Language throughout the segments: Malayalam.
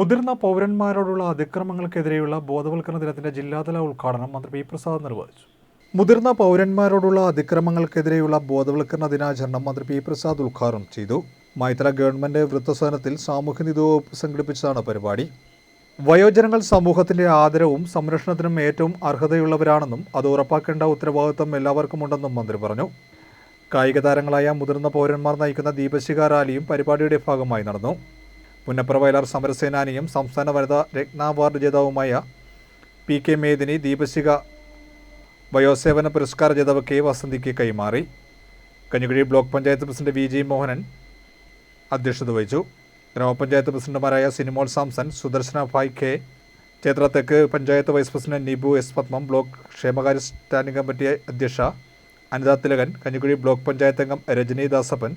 മുതിർന്ന പൗരന്മാരോടുള്ള അതിക്രമങ്ങൾക്കെതിരെയുള്ള ബോധവൽക്കരണ ദിനത്തിന്റെ ജില്ലാതല ഉദ്ഘാടനം മന്ത്രി പി പ്രസാദ് നിർവഹിച്ചു. മുതിർന്ന പൗരന്മാരോടുള്ള അതിക്രമങ്ങൾക്കെതിരെയുള്ള ബോധവൽക്കരണ ദിനാചരണം മന്ത്രി പി പ്രസാദ് ഉദ്ഘാടനം ചെയ്തു. മൈത്ര ഗവൺമെന്റ് വൃത്തസദനത്തിൽ സാമൂഹ്യനീതി വകുപ്പ് സംഘടിപ്പിച്ചതാണ് പരിപാടി. വയോജനങ്ങൾ സമൂഹത്തിന്റെ ആദരവും സംരക്ഷണത്തിനും ഏറ്റവും അർഹതയുള്ളവരാണെന്നും അത് ഉറപ്പാക്കേണ്ട ഉത്തരവാദിത്വം എല്ലാവർക്കുമുണ്ടെന്നും മന്ത്രി പറഞ്ഞു. കായിക താരങ്ങളായ മുതിർന്ന പൗരന്മാർ നയിക്കുന്ന ദീപശിഖ റാലിയും പരിപാടിയുടെ ഭാഗമായി നടന്നു. പുന്നപ്ര വയലാർ സമരസേനാനിയും സംസ്ഥാന വനിതാ രത്ന അവാർഡ് ജേതാവുമായ പി കെ മേദിനി ദീപശിക വയോസേവന പുരസ്കാര ജേതാവ് കെ വസന്തിക്ക് കൈമാറി. Kanjikuzhi block panchayat president V G Mohanan അധ്യക്ഷത വഹിച്ചു. ഗ്രാമപഞ്ചായത്ത് പ്രസിഡന്റുമാരായ സിനിമോൾ സാംസൺ സുദർശന ഭായ് കെ ചേത്ര തെക്ക് panchayat vice president Nibu S Padmam block ക്ഷേമകാര്യ സ്റ്റാൻഡിംഗ് കമ്മിറ്റി അധ്യക്ഷ അനിതാ തിലകൻ കഞ്ഞിക്കുഴി ബ്ലോക്ക് പഞ്ചായത്ത് അംഗം രജനി ദാസപ്പൻ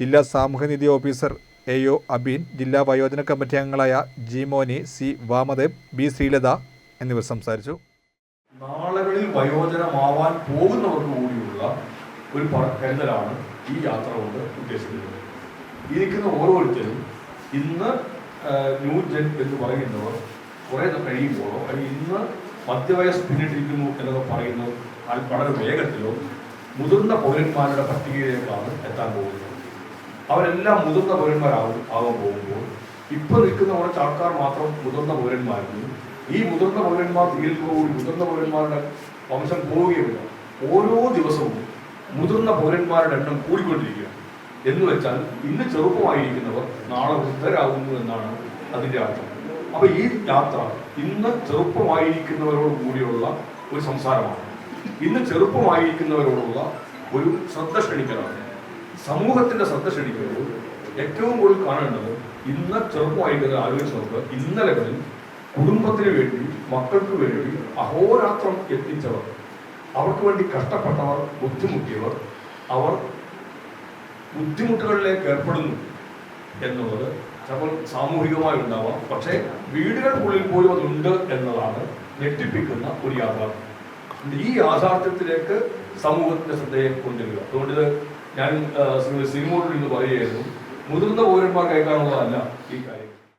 ജില്ലാ സാമൂഹ്യനീതി ഓഫീസർ എ ഒ അബീൻ ജില്ലാ വയോജന കമ്മിറ്റി അംഗങ്ങളായ G Moni C Vamadev B Sreelatha എന്നിവർ സംസാരിച്ചു. നാളുകളിൽ വയോജനമാവാൻ പോകുന്നവർക്ക് കൂടിയുള്ള ഒരു കരുതലാണ് ഈ യാത്ര കൊണ്ട് ഉദ്ദേശിക്കുന്നത്. ഇരിക്കുന്ന ഓരോരുത്തരും ഇന്ന് ന്യൂ ജെൻ എന്ന് പറയുന്നവർ കുറേ കഴിയുമ്പോഴോ അല്ലെങ്കിൽ ഇന്ന് മധ്യവയസ് പിന്നിട്ടിരിക്കുന്നു എന്നൊക്കെ പറയുന്നത് ആ വളരെ വേഗത്തിലോ മുതിർന്ന പൗരന്മാരുടെ പട്ടികയിലേക്കാണ് എത്താൻ പോകുന്നത്. അവരെല്ലാം മുതിർന്ന പൗരന്മാരാവും ആവാൻ പോകുമ്പോൾ. ഇപ്പൊ നിൽക്കുന്ന കുറച്ച് ആൾക്കാർ മാത്രം മുതിർന്ന പൗരന്മാരും ഈ മുതിർന്ന പൗരന്മാർ തീരുന്നതോടുകൂടി മുതിർന്ന പൗരന്മാരുടെ വംശം പോവുകയുമില്ല. ഓരോ ദിവസവും മുതിർന്ന പൗരന്മാരുടെ എണ്ണം കൂടിക്കൊണ്ടിരിക്കുക എന്ന് വെച്ചാൽ ഇന്ന് ചെറുപ്പമായിരിക്കുന്നവർ നാളെ വൃദ്ധരാകുന്നു എന്നാണ് അതിന്റെ അർത്ഥം. അപ്പൊ ഈ യാത്ര ഇന്ന് ചെറുപ്പമായിരിക്കുന്നവരോട് കൂടിയുള്ള ഒരു സംസാരമാണ്. ഇന്ന് ചെറുപ്പമായിരിക്കുന്നവരോടുള്ള ഒരു ശ്രദ്ധ ക്ഷണിക്കലാണ്. സമൂഹത്തിന്റെ ശ്രദ്ധ ക്ഷണിക്കുമ്പോൾ ഏറ്റവും കൂടുതൽ കാണേണ്ടത് ഇന്ന് ചെറുപ്പമായിട്ട് ആലോചിച്ച് നോക്കുക ഇന്നലകളിൽ കുടുംബത്തിന് വേണ്ടി മക്കൾക്ക് വേണ്ടി അഹോരാത്രം എത്തിച്ചവർ. അവർക്ക് വേണ്ടി കഷ്ടപ്പെട്ടവർ ബുദ്ധിമുട്ടിയവർ അവർ ബുദ്ധിമുട്ടുകളിലേക്ക് ഏർപ്പെടുന്നു എന്നുള്ളത് ചിലപ്പോൾ സാമൂഹികമായി ഉണ്ടാവാം. പക്ഷേ വീടുകൾക്കുള്ളിൽ പോലും അതുണ്ട് എന്നതാണ് ഞെട്ടിപ്പിക്കുന്ന ഒരു യാഥാർത്ഥ്യം. ഈ യാഥാർത്ഥ്യത്തിലേക്ക് സമൂഹത്തിന്റെ ശ്രദ്ധയെ കൊണ്ടുവരിക. അതുകൊണ്ട് ഞാൻ സിനിമോട്ടിൽ ഇന്ന് പറയുകയായിരുന്നു മുതിർന്ന പൗരന്മാർ കേൾക്കാനുള്ളതല്ല ഈ കാര്യം.